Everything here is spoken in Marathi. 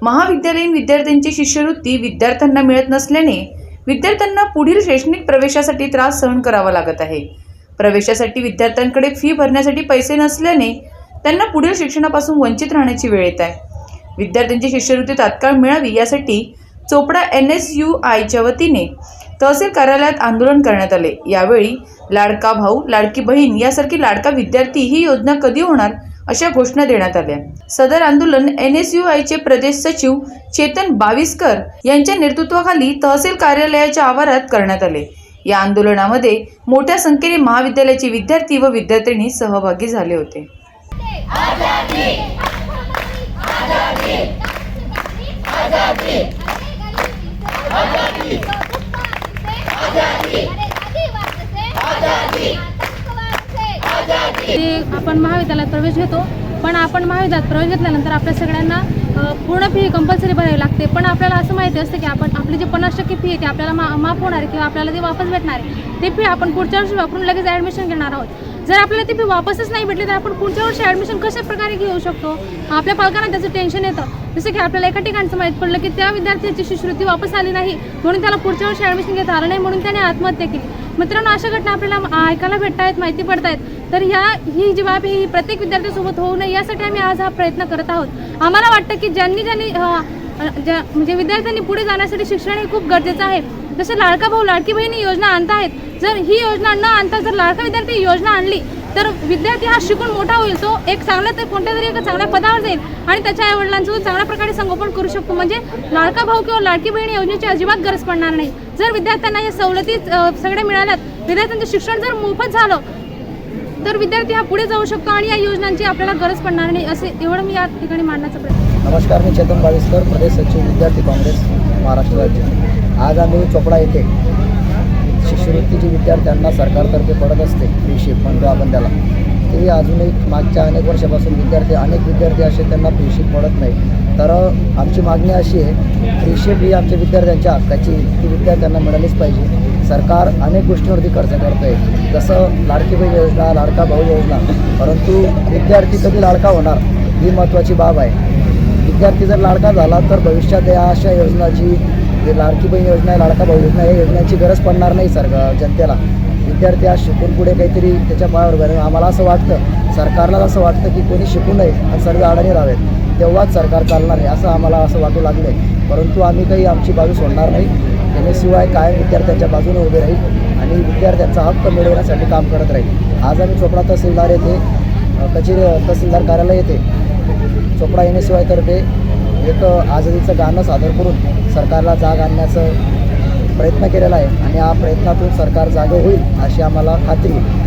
महाविद्यालयीन विद्यार्थ्यांची शिष्यवृत्ती विद्यार्थ्यांना मिळत नसल्याने विद्यार्थ्यांना पुढील शैक्षणिक प्रवेशासाठी त्रास सहन करावा लागत आहे. प्रवेशासाठी विद्यार्थ्यांकडे फी भरण्यासाठी पैसे नसल्याने त्यांना पुढील शिक्षणापासून वंचित राहण्याची वेळ येत आहे. विद्यार्थ्यांची शिष्यवृत्ती तात्काळ मिळावी यासाठी चोपडा एन एस यू आयच्या वतीने तहसील कार्यालयात आंदोलन करण्यात आले. यावेळी लाडका भाऊ लाडकी बहीण यासारखी लाडका विद्यार्थी ही योजना कधी होणार अशा घोषणा देण्यात आल्या सदर आंदोलन एन एस यू आयचे प्रदेश सचिव चेतन बाविस्कर यांच्या नेतृत्वाखाली तहसील कार्यालयाच्या आवारात करण्यात आले या आंदोलनामध्ये मोठ्या संख्येने महाविद्यालयाचे विद्यार्थी व विद्यार्थिनी सहभागी झाले होते ते आपण महाविद्यालयात प्रवेश घेतो. पण आपण महाविद्यालयात प्रवेश घेतल्यानंतर आपल्या सगळ्यांना पूर्ण फी कंपल्सरी भरावी लागते. पण आपल्याला असं माहिती असतं की आपण आपली जी पन्नास टक्के फी आहे ती आपल्याला मा माफ होणार किंवा आपल्याला ती वापस भेटणार आहे. ती फी आपण पुढच्या वर्षी वापरून लगेच ॲडमिशन घेणार आहोत. जर आपल्याला ती फी वापसच नाही भेटली तर आपण पुढच्या वर्षी ॲडमिशन कशा प्रकारे घेऊ शकतो? आपल्या पालकांना त्याचं टेन्शन येतं. जसं की आपल्याला एका ठिकाणचं माहीत पडलं की त्या विद्यार्थ्याची शिष्यवृत्ती वापस आली नाही म्हणून त्याला पुढच्या वर्षी ॲडमिशन घेता आलं नाही म्हणून त्याने आत्महत्या केली. मित्रांनो अशा घटना आपल्याला ऐकायला भेटत आहेत माहिती पडत आहेत तर ह्या ही जी बाब आहे ही प्रत्येक विद्यार्थ्यासोबत होऊ नये यासाठी आम्ही आज हा प्रयत्न करत आहोत. आम्हाला वाटतं की ज्यांनी ज्यांनी ज्या म्हणजे विद्यार्थ्यांनी पुढे जाण्यासाठी शिक्षण हे खूप गरजेचं आहे. जसं लाडका भाऊ लाडकी बहिणी योजना आणतायत जर ही योजना न आणता जर लाडका विद्यार्थी योजना आणली तर विद्यार्थी हा शिकून मोठा होईल. तो एक चांगला तर कोणत्या तरी एका चांगल्या पदावर जाईल आणि त्याच्या आई वडिलांचं चांगल्या प्रकारे संगोपन करू शकतो. म्हणजे लाडका भाऊ किंवा लाडकी बहिणी योजनेची अजिबात गरज पडणार नाही. जर विद्यार्थ्यांना या सवलती सगळ्या मिळाल्यात विद्यार्थ्यांचं शिक्षण जर मोफत झालं तर विद्यार्थी हा पुढे जाऊ शकतो आणि या योजनांची आपल्याला गरज पडणार नाही असे एवढं मी या ठिकाणी मांडण्याचा प्रयत्न नमस्कार मी चेतन बावीसकर प्रदेश सचिव विद्यार्थी काँग्रेस महाराष्ट्र राज्य. आज आम्ही चोपडा येथे शिष्यवृत्ती जी विद्यार्थ्यांना सरकारतर्फे पडत असते फ्रीशिप म्हणतो आपण त्याला. ते अजूनही मागच्या अनेक वर्षापासून विद्यार्थी अनेक विद्यार्थी असे त्यांना फ्रीशिप पडत नाही. तर आमची मागणी अशी आहे फ्रीशिप ही आमच्या विद्यार्थ्यांच्या हक्काची ती विद्यार्थ्यांना मिळालीच पाहिजे. सरकार अनेक गोष्टींवरती खर्च करतं आहे जसं लाडकी बहीण योजना लाडका भाऊ योजना. परंतु विद्यार्थी कधी लाडका होणार ही महत्त्वाची बाब आहे. विद्यार्थी जर लाडका झाला तर भविष्यात या अशा योजनाची जे लाडकी बहीण योजना आहे लाडका भाऊ योजना या योजनांची गरज पडणार नाही सर जनतेला. विद्यार्थी आज शिकून पुढे काहीतरी त्याच्या पायावर घालून आम्हाला असं वाटतं सरकारला असं वाटतं की कोणी शिकू नये आणि सर्व अडाणी राहावेत. तेव्हाच सरकार चालणार आहे असं आम्हाला असं वाटू लागलं आहे परंतु आम्ही काही आमची बाजू सोडणार नाही. त्याच्याशिवाय कायम विद्यार्थ्यांच्या बाजूने उभे राहील आणि विद्यार्थ्यांचा हक्क मिळवण्यासाठी काम करत राहील. आज आम्ही चोपडा तहसीलदार येथे कचेरी तहसीलदार कार्यालय येथे चोपडा एन एस तर्फे एक आझादीचं गाणं सादर करून सरकारला जाग आणण्याचं प्रयत्न केलेला आहे आणि या प्रयत्नातून सरकार जागं होईल अशी आम्हाला खात्री आहे.